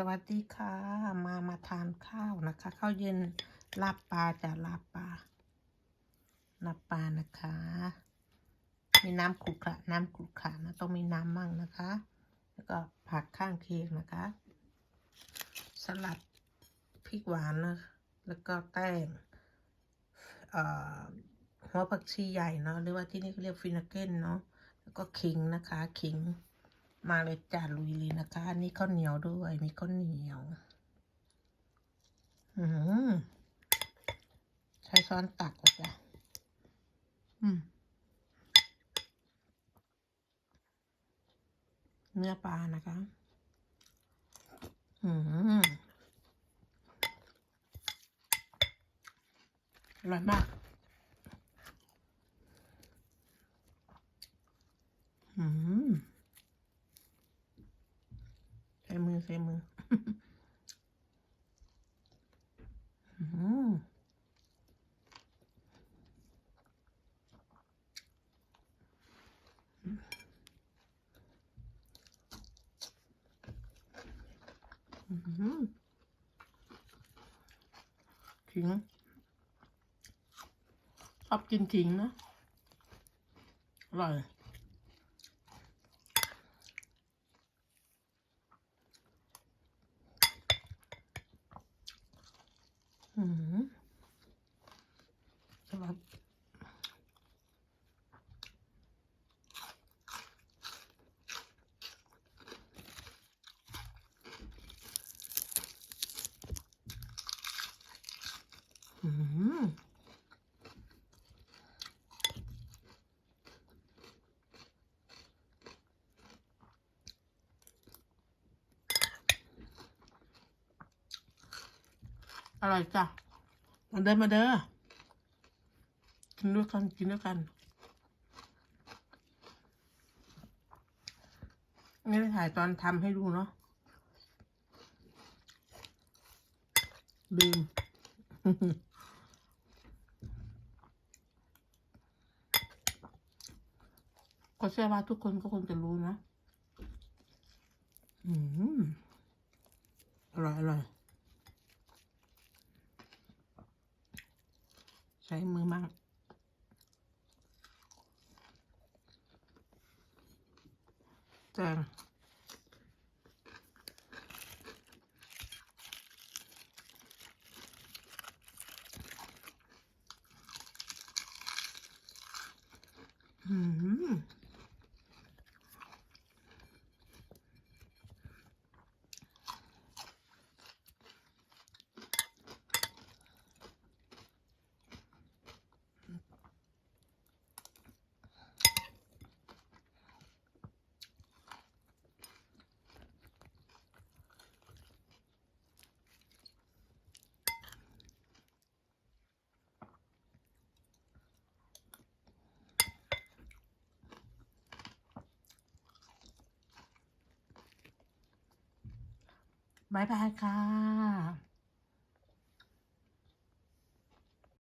สวัสดีค่ะ มามาทานข้าวนะคะข้าวเย็นลาบปลาจะลาบปลาลาบปลานะคะ มีน้ำขรุขระน้ำขรุขระนะต้องมีน้ำมั่งนะคะ แล้วก็ผักข้างเคียงนะคะ สลัดพริกหวานนะแล้วก็แป้งเอ่อหัวผักชีใหญ่เนาะหรือว่าที่นี่เขาเรียกฟินาเกนเนาะแล้วก็ขิงนะคะขิง มาเลยจ้าลุยเลยนะคะอันนี้ข้าวเหนียวด้วยมีข้าวเหนียว อืมใช้ช้อนตักเลยจ้ะอืมเนื้อปลานะคะ อืมอร่อยมาก อืม ใช้มือขิงชอบกินขิงนะ อร่อย อืมสลัดอืม อร่อยจ้ะมาเดินมาเด้อกินด้วยกันกินด้วยกัน ไม่ได้ถ่ายตอนทำให้ดูเนาะลืมก็เชื่อว่าทุกคนก็คงจะรู้นะ อืม อร่อย อร่อย ใช้มือมากแจงอืม บายบายค่ะ